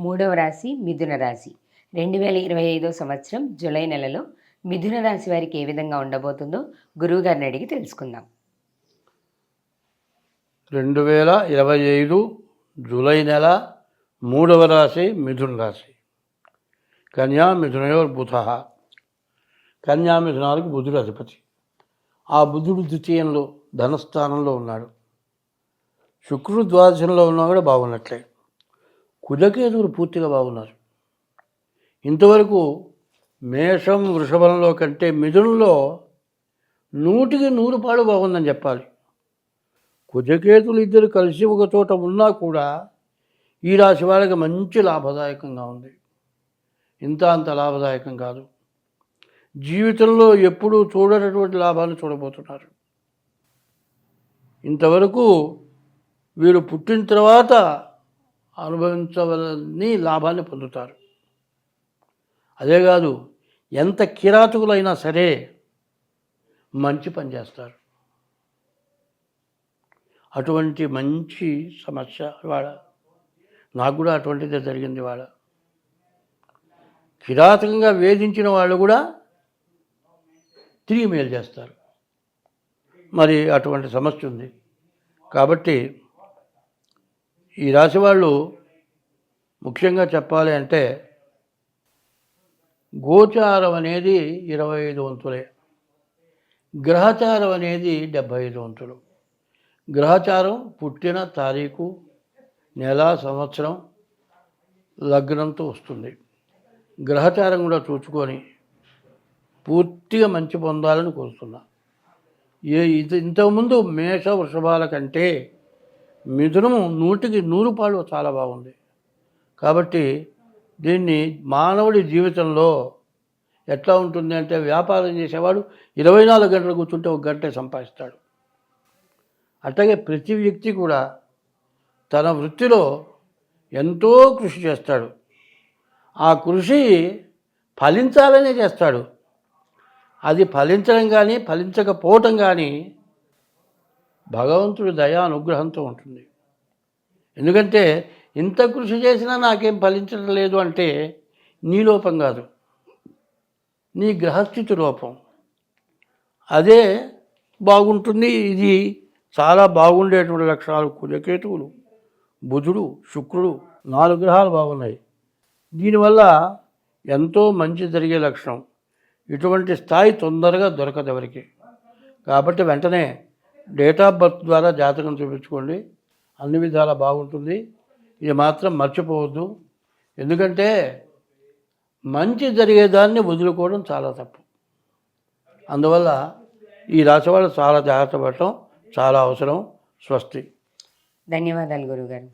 మూడవ రాశి మిథున రాశి. రెండు వేల ఇరవై ఐదో సంవత్సరం జూలై నెలలో మిథున రాశి వారికి ఏ విధంగా ఉండబోతుందో గురువు గారిని అడిగి తెలుసుకుందాం. రెండు వేల ఇరవై ఐదు జూలై నెల మూడవ రాశి మిథున రాశి. కన్యా మిథునయోర్ బుధ. కన్యా మిథునాలకు బుధుడు అధిపతి. ఆ బుధుడు ద్వితీయంలో ధనస్థానంలో ఉన్నాడు. శుక్రుడు ద్వాదశంలో ఉన్నా కూడా బాగున్నట్లే. కుజకేతువులు పూర్తిగా బాగున్నారు. ఇంతవరకు మేషం వృషభంలో కంటే మిథునంలో నూటికి నూరు పాడు బాగుందని చెప్పాలి. కుజకేతులు ఇద్దరు కలిసి ఒక చోట ఉన్నా కూడా ఈ రాశి వాళ్ళకి మంచి లాభదాయకంగా ఉంది. ఇంత అంత లాభదాయకం కాదు. జీవితంలో ఎప్పుడూ చూడనటువంటి లాభాలు చూడబోతున్నారు. ఇంతవరకు వీరు పుట్టిన తర్వాత అనుభవించవని లాభాన్ని పొందుతారు. అదే కాదు ఎంత కిరాతకులైనా సరే మంచి పని చేస్తారు. అటువంటి మంచి సమస్య వాడ నాకు కూడా అటువంటిదే జరిగింది వాడ కిరాతకంగా వేధించిన వాళ్ళు కూడా తిరిగి మేలు చేస్తారు. మరి అటువంటి సమస్య ఉంది. కాబట్టి ఈ రాశి వాళ్ళు ముఖ్యంగా చెప్పాలి అంటే గోచారం అనేది ఇరవై ఐదు వంతులే. గ్రహచారం అనేది డెబ్భై ఐదు వంతులు. గ్రహచారం పుట్టిన తారీఖు నెల సంవత్సరం లగ్నంతో వస్తుంది. గ్రహచారం కూడా చూసుకొని పూర్తిగా మంచి పొందాలని కోరుతున్నా. ఏ ఇది ఇంతకుముందు మేష వృషభాల కంటే మిథునము నూటికి నూరు పాలు చాలా బాగుంది. కాబట్టి దీన్ని మానవుడి జీవితంలో ఎట్లా ఉంటుంది అంటే వ్యాపారం చేసేవాడు ఇరవై నాలుగు గంటలు కూర్చుంటే ఒక గంటే సంపాదిస్తాడు. అట్లాగే ప్రతి వ్యక్తి కూడా తన వృత్తిలో ఎంతో కృషి చేస్తాడు. ఆ కృషి ఫలించాలనే చేస్తాడు. అది ఫలించడం కానీ ఫలించకపోవటం కానీ భగవంతుడి దయా అనుగ్రహంతో ఉంటుంది. ఎందుకంటే ఇంత కృషి చేసినా నాకేం ఫలించడం లేదు అంటే నీ లోపం కాదు. నీ గ్రహస్థితి లోపం. అదే బాగుంటుంది. ఇది చాలా బాగుండేటువంటి లక్షణాలు. కుజకేతువులు బుధుడు శుక్రుడు నాలుగు గ్రహాలు బాగున్నాయి. దీనివల్ల ఎంతో మంచి జరిగే లక్షణం. ఇటువంటి స్థాయి తొందరగా దొరకదు ఎవరికి. కాబట్టి వెంటనే డేట్ ఆఫ్ బర్త్ ద్వారా జాతకం చూపించుకోండి. అన్ని విధాలా బాగుంటుంది. ఇది మాత్రం మర్చిపోవద్దు. ఎందుకంటే మంచి జరిగేదాన్ని వదులుకోవడం చాలా తప్పు. అందువల్ల ఈ రాశి వాళ్ళు చాలా జాగ్రత్త పడటం చాలా అవసరం. స్వస్తి. ధన్యవాదాలు గురువుగారు